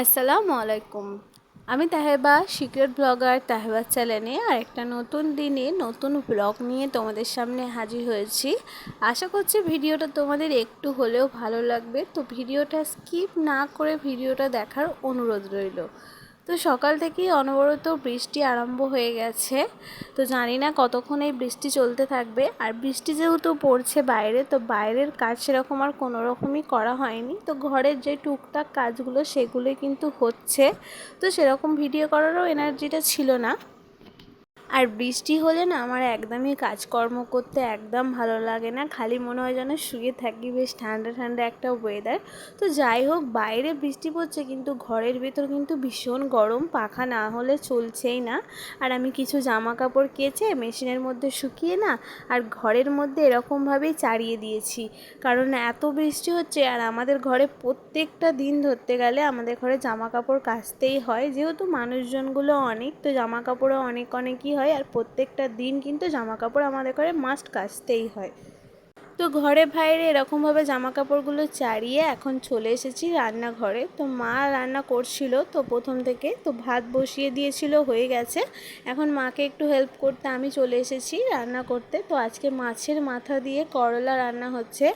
আসসালামু আলাইকুম। আমি তাহেবা, সিক্রেট ব্লগার তাহেবা চ্যানেলে আর একটা নতুন দিনে নতুন ব্লগ নিয়ে তোমাদের সামনে হাজির হয়েছি। আশা করছি ভিডিওটা তোমাদের একটু হলেও ভালো লাগবে। তো ভিডিওটা স্কিপ না করে ভিডিওটা দেখার অনুরোধ রইল। তো সকাল থেকেই অনবরত বৃষ্টি আরম্ভ হয়ে গেছে। তো জানি না কতক্ষণ এই বৃষ্টি চলতে থাকবে। আর বৃষ্টি যেহেতু পড়ছে বাইরে, তো বাইরের কাজ সেরকম আর কোনো রকমই করা হয়নি। তো ঘরের যে টুকটাক কাজগুলো সেগুলোই কিন্তু হচ্ছে। তো সেরকম ভিডিও করারও এনার্জিটা ছিল না। আর বৃষ্টি হলে না আমার একদমই কাজকর্ম করতে একদম ভালো লাগে না। খালি মনে হয় যেন শুয়ে থাকি বেশ ঠান্ডা ঠান্ডা একটা ওয়েদার তো যাই হোক, বাইরে বৃষ্টি পড়ছে কিন্তু ঘরের ভেতর কিন্তু ভীষণ গরম, পাখা না হলে চলছেই না। আর আমি কিছু জামা কাপড় কেচে মেশিনের মধ্যে শুকিয়ে না আর ঘরের মধ্যে এরকমভাবেই চাড়িয়ে দিয়েছি। কারণ এত বৃষ্টি হচ্ছে আর আমাদের ঘরে প্রত্যেকটা দিন ধরতে গেলে আমাদের ঘরে জামা কাপড় কাচতেই হয়। যেহেতু মানুষজনগুলো অনেক, তো জামা কাপড়ও অনেক অনেকই হয় আর প্রত্যেকটা দিন কিন্তু জামা কাপড় আমাদের ঘরে মাস্ট কাচতেই হয়। তো ঘরে বাইরে এরকমভাবে জামা কাপড়গুলো চাড়িয়ে এখন চলে এসেছি রান্নাঘরে। তো মা রান্না করছিল তো প্রথম থেকে, তো ভাত বসিয়ে দিয়েছিল, হয়ে গেছে। এখন মাকে একটু হেল্প করতে আমি চলে এসেছি রান্না করতে। তো আজকে মাছের মাথা দিয়ে করলা রান্না হচ্ছে।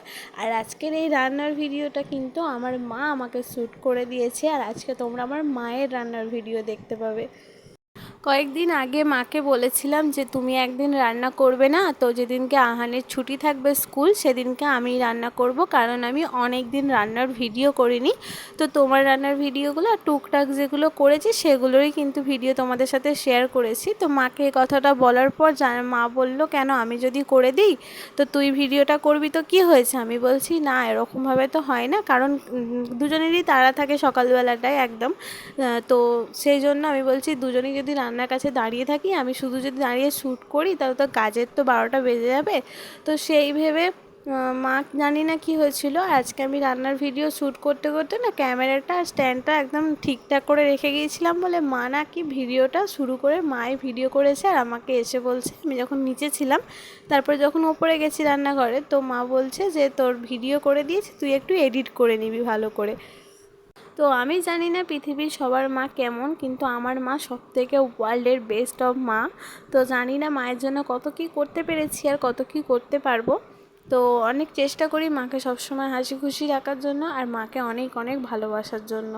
আর আজকের এই রান্নার ভিডিওটা কিন্তু আমার মা আমাকে শ্যুট করে দিয়েছে। আর আজকে তোমরা আমার মায়ের রান্নার ভিডিও দেখতে পাবে। কয়েকদিন আগে মাকে বলেছিলাম যে, তুমি একদিন রান্না করবে না? তো যেদিনকে আহানের ছুটি থাকবে স্কুল, সেদিনকে আমি রান্না করব, কারণ আমি অনেক দিন রান্নার ভিডিও করিনি। তো তোমার রান্নার ভিডিওগুলো টুকটাক যেগুলো করেছি সেগুলোরই কিন্তু ভিডিও তোমাদের সাথে শেয়ার করেছি। তো মাকে এই কথাটা বলার পর মা বলল, কেন আমি যদি করে দিই, তো তুই ভিডিওটা করবি তো কি হয়েছে? আমি বলছি, না, এরকমভাবে তো হয় না, কারণ দুজনেরই তারা থাকে সকালবেলাটায় একদম। তো সেই জন্য আমি বলছি, দুজনেই যদি রান্নার কাছে দাঁড়িয়ে থাকি। আমি শুধু যদি দাঁড়িয়ে শ্যুট করি, তাহলে তো কাজের তো বারোটা বেজে যাবে। তো সেই ভেবে মা জানি না কি হয়েছিল। আজকে আমি রান্নার ভিডিও শ্যুট করতে করতে না ক্যামেরাটা স্ট্যান্ডটা একদম ঠিকঠাক করে রেখে গিয়েছিলাম বলে মা না কি ভিডিওটা শুরু করে মাই ভিডিও করেছে আর আমাকে এসে বলছে। আমি যখন নিচে ছিলাম, তারপরে যখন ওপরে গেছি রান্নাঘরে, তো মা বলছে যে তোর ভিডিও করে দিয়েছি, তুই একটু এডিট করে নিবি ভালো করে। তো আমি জানি না পৃথিবীর সবার মা কেমন, কিন্তু আমার মা সব থেকে ওয়ার্ল্ডের বেস্ট অফ মা। তো জানি না মায়ের জন্য কত কী করতে পেরেছি আর কত কী করতে পারব। তো অনেক চেষ্টা করি মাকে সবসময় হাসি খুশি রাখার জন্য আর মাকে অনেক অনেক ভালোবাসার জন্য।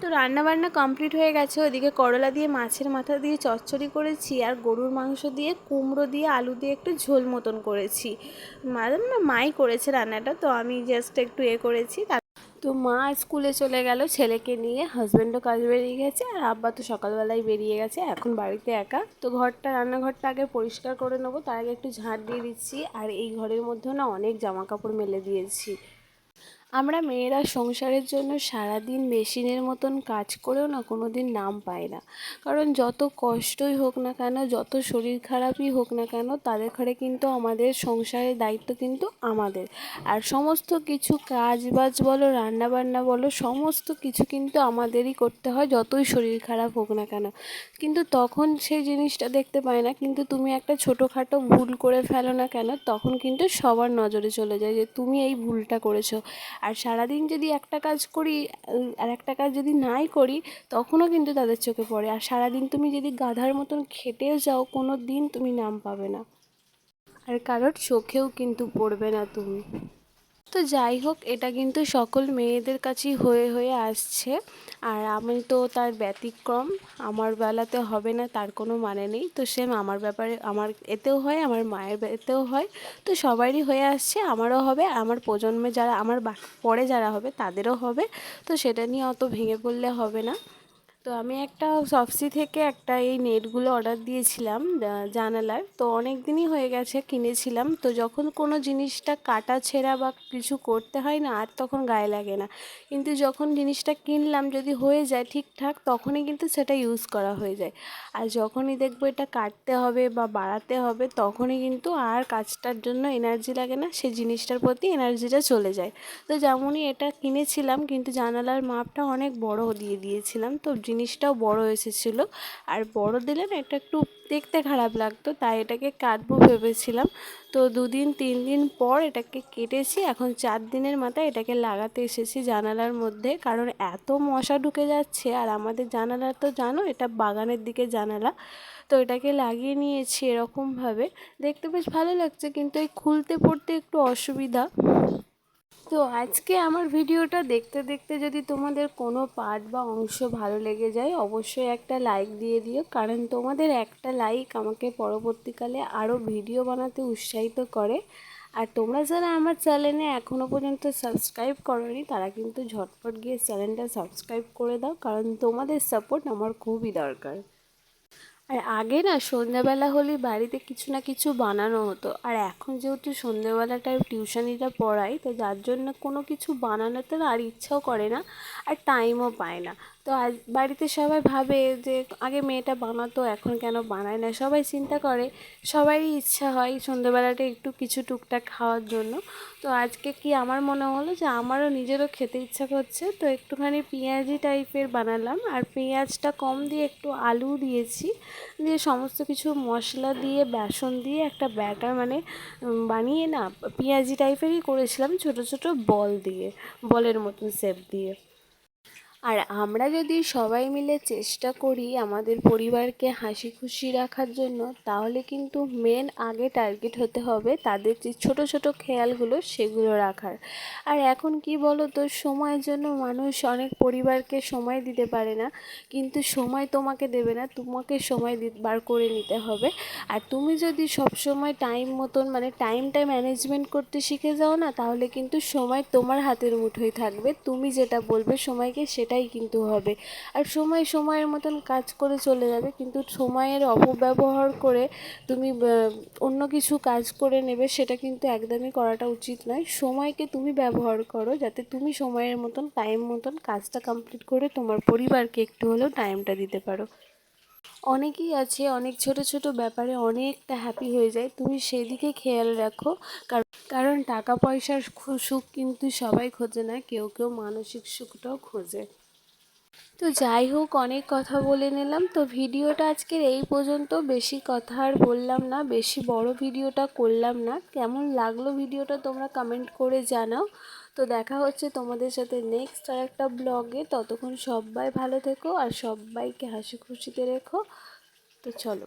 তো রান্নাবান্না কমপ্লিট হয়ে গেছে। ওদিকে করলা দিয়ে, মাছের মাথা দিয়ে চচ্চড়ি করেছি আর গরুর মাংস দিয়ে, কুমড়ো দিয়ে, আলু দিয়ে একটু ঝোল মতন করেছি। মাই করেছে রান্নাটা, তো আমি জাস্ট একটু এ করেছি। তো মা স্কুলে চলে গেল, ছেলেকে নিয়ে হাজব্যান্ডও কাজ বেরিয়ে গেছে আর আব্বা তো সকালবেলায় বেরিয়ে গেছে, এখন বাড়িতে একা। তো ঘরটা, রান্নাঘরটা আগে পরিষ্কার করে নেব, তার আগে একটু ঝাঁট দিয়ে দিচ্ছি। আর এই ঘরের মধ্যেও না অনেক জামা কাপড় মেলে দিয়েছি। আমরা মেয়েরা সংসারের জন্য সারাদিন মেশিনের মতন কাজ করেও না কোনো দিন নাম পাই না। কারণ যত কষ্টই হোক না কেন, যত শরীর খারাপই হোক না কেন, তাদের ঘরে কিন্তু আমাদের সংসারের দায়িত্ব কিন্তু আমাদের। আর সমস্ত কিছু কাজ বাজ বলো, রান্না বান্না বলো, সমস্ত কিছু কিন্তু আমাদেরই করতে হয় যতই শরীর খারাপ হোক না কেন। কিন্তু তখন সেই জিনিসটা দেখতে পায় না, কিন্তু তুমি একটা ছোটোখাটো ভুল করে ফেলো না কেন, তখন কিন্তু সবার নজরে চলে যায় যে তুমি এই ভুলটা করেছ। আর সারাদিন যদি একটা কাজ করি, আর একটা কাজ যদি নাই করি, তখনও কিন্তু তাদের চোখে পড়ে। আর সারাদিন তুমি যদি গাধার মতন খেটেও যাও কোনো দিন তুমি নাম পাবে না। আর কারোর চোখেও কিন্তু পড়বে না তুমি। তো যাই হোক, এটা কিন্তু সকল মেয়েদের কাছেই হয়ে হয়ে আসছে। আর আমি তো তার ব্যতিক্রম, আমার বেলাতে হবে না, তার কোনো মানে নেই। তো সেম আমার ব্যাপারে, আমার এতেও হয়, আমার মায়ের এতেও হয়। তো সবারই হয়ে আসছে, আমারও হবে, আমার প্রজন্মে যারা, আমার পরে যারা হবে, তাদেরও হবে। তো সেটা নিয়ে অত ভেঙে পড়লে হবে না। তো আমি একটা সফসি থেকে একটা এই নেটগুলো অর্ডার দিয়েছিলাম জানালার। তো অনেক দিনই হয়ে গেছে, কিনেছিলাম। তো যখন কোনো জিনিসটা কাটা ছেঁড়া বা কিছু করতে হয় না, আর তখন গায়ে লাগে না। কিন্তু যখন জিনিসটা কিনলাম, যদি হয়ে যায় ঠিকঠাক, তখনই কিন্তু সেটা ইউজ করা হয়ে যায়। আর যখনই দেখব এটা কাটতে হবে বা বাড়াতে হবে, তখনই কিন্তু আর কাজটার জন্য এনার্জি লাগে না, সেই জিনিসটার প্রতি এনার্জিটা চলে যায়। তো যেমনই এটা কিনেছিলাম, কিন্তু জানালার মাপটা অনেক বড় দিয়ে দিয়েছিলাম। তো জিনিসটাও বড় এসেছিল। আর বড় দিলে না এটা একটু দেখতে খারাপ লাগতো, তাই এটাকে কাটবো ভেবেছিলাম। তো দুদিন, তিন দিন পর এটাকে কেটেছি, এখন চার দিনের মাথায় এটাকে লাগাতে এসেছি জানালার মধ্যে। কারণ এত মশা ঢুকে যাচ্ছে, আর আমাদের জানালা তো জানো, এটা বাগানের দিকে জানালা। তো এটাকে লাগিয়ে নিয়েছি এরকমভাবে। দেখতে বেশ ভালো লাগছে, কিন্তু এই খুলতে পড়তে একটু অসুবিধা। তো আজকে আমার ভিডিওটা দেখতে দেখতে যদি তোমাদের কোনো পার্ট বা অংশ ভালো লেগে যায়, অবশ্যই একটা লাইক দিয়ে দিও। কারণ তোমাদের একটা লাইক আমাকে পরবর্তীকালে আরও ভিডিও বানাতে উৎসাহিত করে। আর তোমরা যারা আমার চ্যানেলে এখনও পর্যন্ত সাবস্ক্রাইব করনি, তারা কিন্তু ঝটপট গিয়ে চ্যানেলটা সাবস্ক্রাইব করে দাও। কারণ তোমাদের সাপোর্ট আমার খুবই দরকার। আর আগে না সন্ধ্যাবেলা হলে বাড়িতে কিছু না কিছু বানানো হতো। আর এখন যেহেতু সন্ধ্যাবেলাটা টিউশনিটা পড়াই তো যার জন্য কোনো কিছু বানানোতে আর ইচ্ছাও করে না, আর টাইমও পায় না। তো আজ বাড়িতে সবাই ভাবে যে আগে মেয়েটা বানাতো, এখন কেন বানায় না? সবাই চিন্তা করে, সবারই ইচ্ছা হয় সন্ধ্যেবেলাটা একটু কিছু টুকটাক খাওয়ার জন্য। তো আজকে কি আমার মনে হলো যে আমারও নিজেরও খেতে ইচ্ছা করছে, তো একটুখানি পেঁয়াজি টাইপের বানালাম। আর পেঁয়াজটা কম দিয়ে একটু আলু দিয়েছি, দিয়ে সমস্ত কিছু মশলা দিয়ে, বেসন দিয়ে একটা ব্যাটার মানে বানিয়ে না, পেঁয়াজি টাইপেরই করেছিলাম ছোট ছোট বল দিয়ে, বলের মতন শেপ দিয়ে। আর আমরা যদি সবাই মিলে চেষ্টা করি আমাদের পরিবারকে হাসি খুশি রাখার জন্য, তাহলে কিন্তু মেন আগে টার্গেট হতে হবে তাদের যে ছোটো ছোটো খেয়ালগুলো সেগুলো রাখার। আর এখন কি বলো তো সময়ের জন্য মানুষ অনেক পরিবারকে সময় দিতে পারে না, কিন্তু সময় তোমাকে দেবে না, তোমাকে সময় বার করে নিতে হবে। আর তুমি যদি সব সময় টাইম মতন মানে টাইমটা ম্যানেজমেন্ট করতে শিখে যাও না, তাহলে কিন্তু সময় তোমার হাতের মুঠোয় থাকবে। তুমি যেটা বলবে সময়কে সেটা সেটাই কিন্তু হবে। আর সময় সময়ের মতন কাজ করে চলে যাবে, কিন্তু সময়ের অপব্যবহার করে তুমি অন্য কিছু কাজ করে নেবে, সেটা কিন্তু একদমই করাটা উচিত নয়। সময়কে তুমি ব্যবহার করো, যাতে তুমি সময়ের মতন টাইম মতন কাজটা কমপ্লিট করে তোমার পরিবারকে একটু হলেও টাইমটা দিতে পারো। অনেকেই আছে, অনেক ছোট ছোট ব্যাপারে অনেকটা হ্যাপি হয়ে যায়। তুমি সেদিকে খেয়াল রাখো কারণ টাকা পয়সার সুখ কিন্তু সবাই খোঁজে না, কেউ কেউ মানসিক সুখটাও খোঁজে। তো যাই হোক, অনেক কথা বলে নিলাম। তো ভিডিওটা আজকের এই পর্যন্ত। বেশি কথা আর বললাম না, বেশি বড় ভিডিওটা করলাম না। কেমন লাগল ভিডিওটা তোমরা কমেন্ট করে জানাও। তো দেখা হচ্ছে তোমাদের সাথে নেক্সট আর একটা ব্লগে ততক্ষণ সবাই ভালো থেকো আর সবাইকে হাসি খুশিতে রেখো। তো চলো